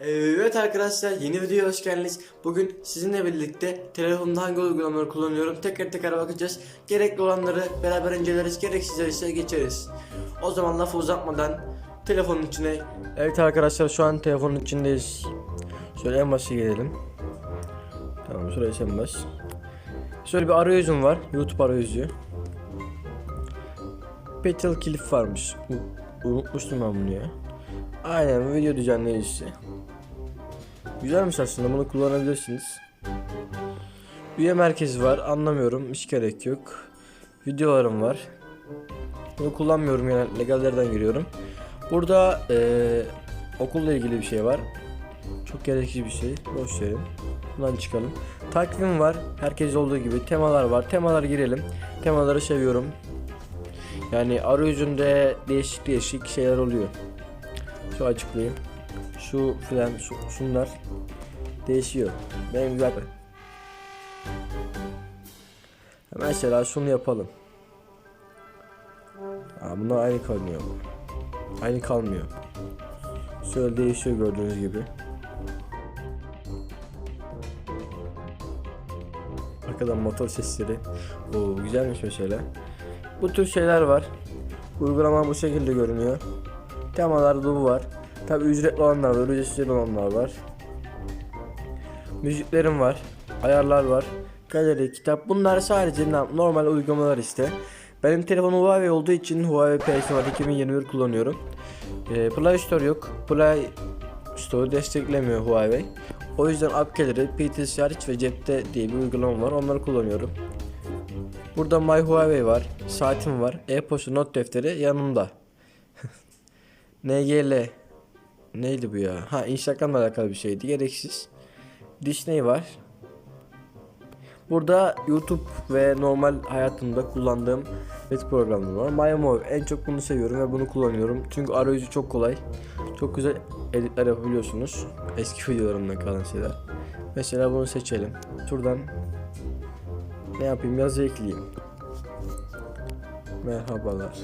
Evet arkadaşlar yeni videoya hoş geldiniz. Bugün sizinle birlikte telefonda hangi uygulamaları kullanıyorum teker teker bakacağız. Gerekli olanları beraber inceleriz, gereksizleri ise geçeriz. O zaman lafı uzatmadan telefonun içine... Evet arkadaşlar şu an telefonun içindeyiz. Şöyle en başa gelelim. Tamam şuraya en baş. Şöyle bir arayüzüm var. YouTube arayüzü. Petal Clip varmış. Unutmuştum ben bunu ya. Aynen video düzenleyicisi. Güzelmiş aslında bunu kullanabilirsiniz. Üye merkezi var anlamıyorum hiç gerek yok. Videolarım var. Bunu kullanmıyorum yani legallerden giriyorum. Burada eee, okulla ilgili bir şey var. Çok gereksiz bir şey. Boş verin. Bundan çıkalım. Takvim var. Herkes olduğu gibi. Temalar var. Temalar girelim. Temaları seviyorum. Yani arayüzünde değişik değişik şeyler oluyor. Şu açıklayayım. Şu filan şu, şunlar değişiyor. Benim güzel. Mesela şunu yapalım. Aa, bunlar aynı kalmıyor. Aynı kalmıyor. Şöyle değişiyor gördüğünüz gibi. Arkadan motor sesleri. Oo güzelmiş mesela. Bu tür şeyler var. Uygulama bu şekilde görünüyor. Temalarda bu var. Tabi ücretli olanlar var, ücretsiz olanlar var. Müziklerim var, ayarlar var. Galeri, kitap bunlar sadece normal uygulamalar işte. Benim telefonum Huawei olduğu için Huawei P20 2021 kullanıyorum. Ee, Play Store yok. Play Store desteklemiyor Huawei. O yüzden App Gallery, PT Search ve Cepte diye bir uygulama var. Onları kullanıyorum. Burada My Huawei var, saatim var, e-posta not defteri yanımda. NGL Neydi bu ya? Ha Instagram'la alakalı bir şeydi. Gereksiz. Disney var. Burada YouTube ve normal hayatımda kullandığım edit programları var. MyMove en çok bunu seviyorum ve bunu kullanıyorum. Çünkü arayüzü çok kolay. Çok güzel editler yapabiliyorsunuz. Eski videolarımdan kalan şeyler. Mesela bunu seçelim. Şuradan ne yapayım yazı ekleyeyim. Merhabalar.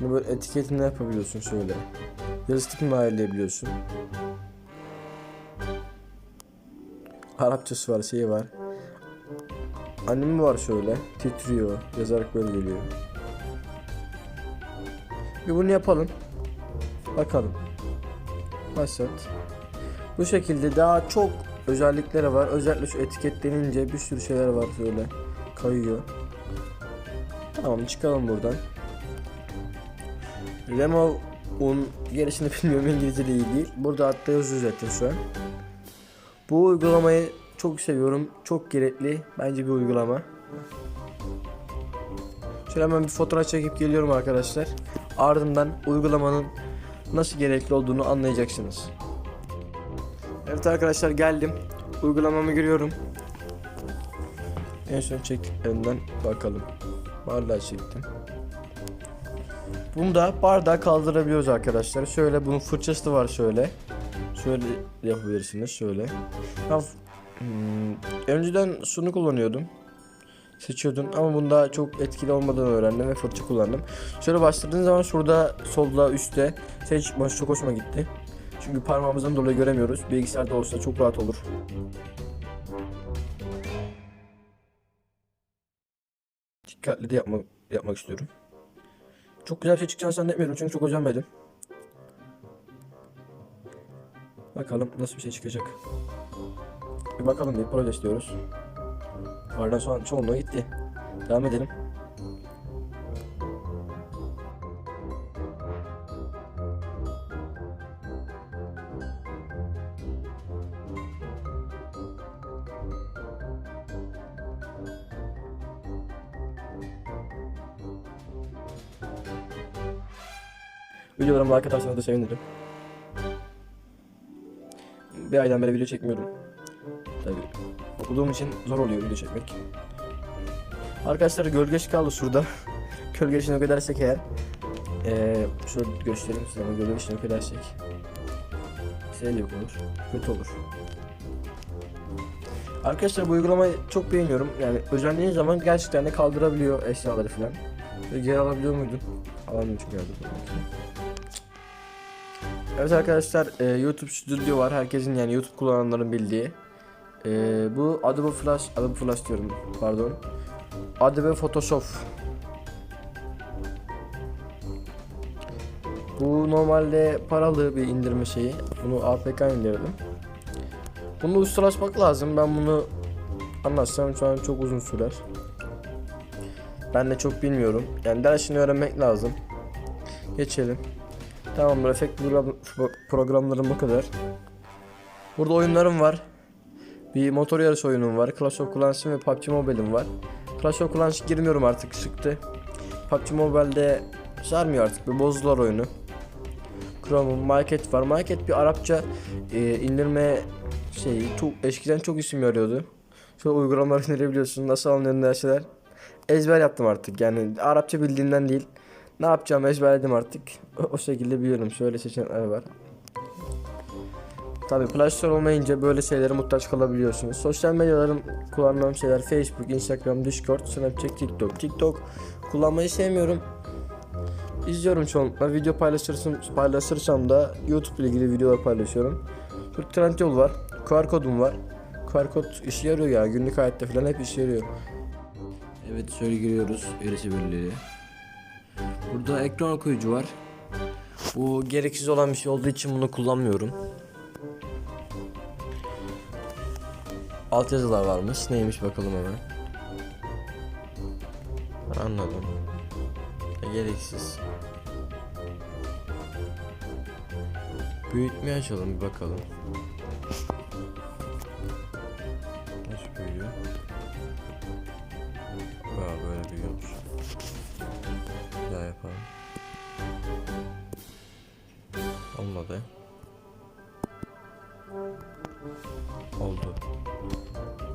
Bunu böyle etiketini yapabiliyorsun şöyle. Yazı mi ayarlayabiliyorsun. Arapçası var, şeyi var. Anime var şöyle. Titriyor. Yazarak böyle geliyor. Bir bunu yapalım. Bakalım. Başlat. Bu şekilde daha çok özellikleri var. Özellikle şu etiketlenince bir sürü şeyler var şöyle. Kayıyor. Tamam çıkalım buradan. Remove'un gerisini bilmiyorum İngilizce de iyi değil. Burada hatta yazıyor zaten şu an. Bu uygulamayı çok seviyorum. Çok gerekli. Bence bir uygulama. Şöyle hemen bir fotoğraf çekip geliyorum arkadaşlar. Ardından uygulamanın nasıl gerekli olduğunu anlayacaksınız. Evet arkadaşlar geldim. Uygulamamı giriyorum. En son çektiklerinden bakalım. Bardağı çektim. Bunda bardağı kaldırabiliyoruz arkadaşlar. Şöyle bunun fırçası da var şöyle. Şöyle yapabilirsiniz şöyle. Hmm, önceden şunu kullanıyordum. Seçiyordum ama bunda çok etkili olmadığını öğrendim ve fırça kullandım. Şöyle bastırdığın zaman şurada solda üstte şey çıkması çok hoşuma gitti. Çünkü parmağımızdan dolayı göremiyoruz. Bilgisayarda olsa çok rahat olur. Dikkatli de yapmak, yapmak istiyorum. Çok güzel bir şey çıkacağını zannetmiyorum çünkü çok özenmedim. Bakalım nasıl bir şey çıkacak. Bir bakalım bir proje istiyoruz. Ardından şu an çoğunluğu gitti. Devam edelim. Videolarıma like atarsanız da sevinirim. Bir aydan beri video çekmiyorum. Tabii. Okuduğum için zor oluyor video çekmek. Arkadaşlar gölge ışık kaldı şurada. gölge ışığını yok edersek eğer. Ee, şöyle göstereyim size ama gölge ışığını yok edersek. Şey yok olur. Kötü olur. Arkadaşlar bu uygulamayı çok beğeniyorum. Yani özendiğin zaman gerçekten de kaldırabiliyor eşyaları falan. Geri alabiliyor muydum? Alamıyorum çünkü herhalde. Evet arkadaşlar e, YouTube Studio var. Herkesin yani YouTube kullananların bildiği. E, bu Adobe Flash, Adobe Flash diyorum pardon. Adobe Photoshop. Bu normalde paralı bir indirme şeyi. Bunu APK indirdim. Bunu ustalaşmak lazım. Ben bunu anlatsam şu an çok uzun sürer. Ben de çok bilmiyorum. Yani dersini öğrenmek lazım. Geçelim. Tamamdır. Efekt program, pro- programlarım bu kadar. Burada oyunlarım var. Bir motor yarış oyunum var. Clash of Clans'ım ve PUBG Mobile'im var. Clash of Clans girmiyorum artık çıktı. PUBG Mobile'de sarmıyor artık. Bir bozdular oyunu. Chrome'un Market var. Market bir Arapça e, indirme şeyi. Çok, eskiden çok isim yarıyordu. Şöyle uygulamaları indirebiliyorsun. Nasıl alınıyor şeyler. Ezber yaptım artık. Yani Arapça bildiğimden değil. Ne yapacağımı ezberledim artık. O, şekilde biliyorum. Şöyle seçenekler var. Tabii Play olmayınca böyle şeylere muhtaç kalabiliyorsunuz. Sosyal medyalarım kullandığım şeyler Facebook, Instagram, Discord, Snapchat, TikTok. TikTok kullanmayı sevmiyorum. İzliyorum çoğunlukla. Video paylaşırsam, paylaşırsam da YouTube ile ilgili videolar paylaşıyorum. Türk Trendyol var. QR kodum var. QR kod işe yarıyor ya. Günlük hayatta falan hep işe yarıyor. Evet şöyle giriyoruz. Erişebilirliği. Burada ekran okuyucu var. Bu gereksiz olan bir şey olduğu için bunu kullanmıyorum. Alt yazılar varmış. Neymiş bakalım hemen. Anladım. E, gereksiz. Büyütmeyi açalım bir bakalım.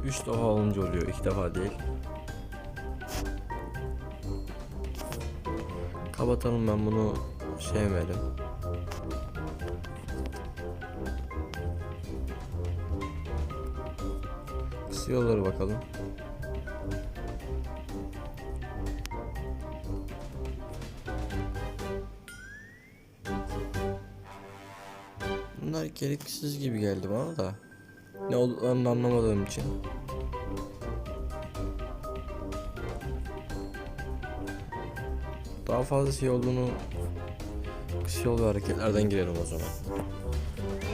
3 defa olunca oluyor, 2 defa değil. Kapatalım ben bunu sevmedim. Kısıyorlar bakalım. Bunlar gereksiz gibi geldi bana da. Ne olduklarını anlamadığım için. Daha fazla şey olduğunu yol ve hareketlerden girelim o zaman.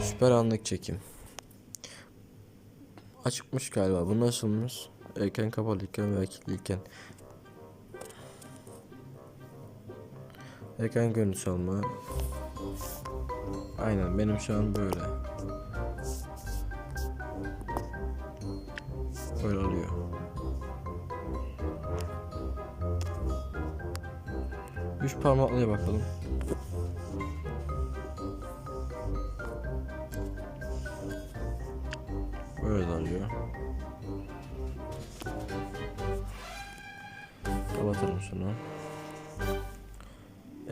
Süper anlık çekim. Açıkmış galiba. Bu nasılmış? Erken kapalıyken ve kilitliken. Erken görüntü alma. Aynen benim şu an böyle. Böyle oluyor. Üç parmaklıya bakalım. Böyle de oluyor. Kapatalım şunu.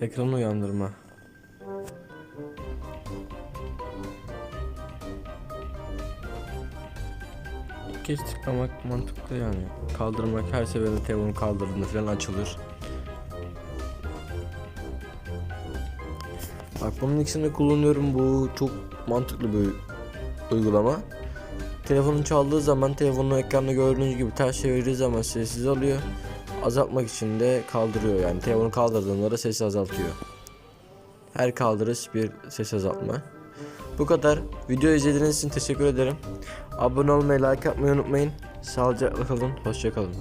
Ekranı uyandırma. Kez tıklamak mantıklı yani. Kaldırmak her seferinde telefonu kaldırdığında falan açılır. Bak bunun ikisini kullanıyorum. Bu çok mantıklı bir uygulama. Telefonun çaldığı zaman telefonu ekranda gördüğünüz gibi ters çevirdiği zaman sessiz alıyor. Azaltmak için de kaldırıyor yani. Telefonu kaldırdığında da sesi azaltıyor. Her kaldırış bir ses azaltma. Bu kadar. Video izlediğiniz için teşekkür ederim. Abone olmayı, like atmayı unutmayın. Sağlıcakla kalın. Hoşçakalın.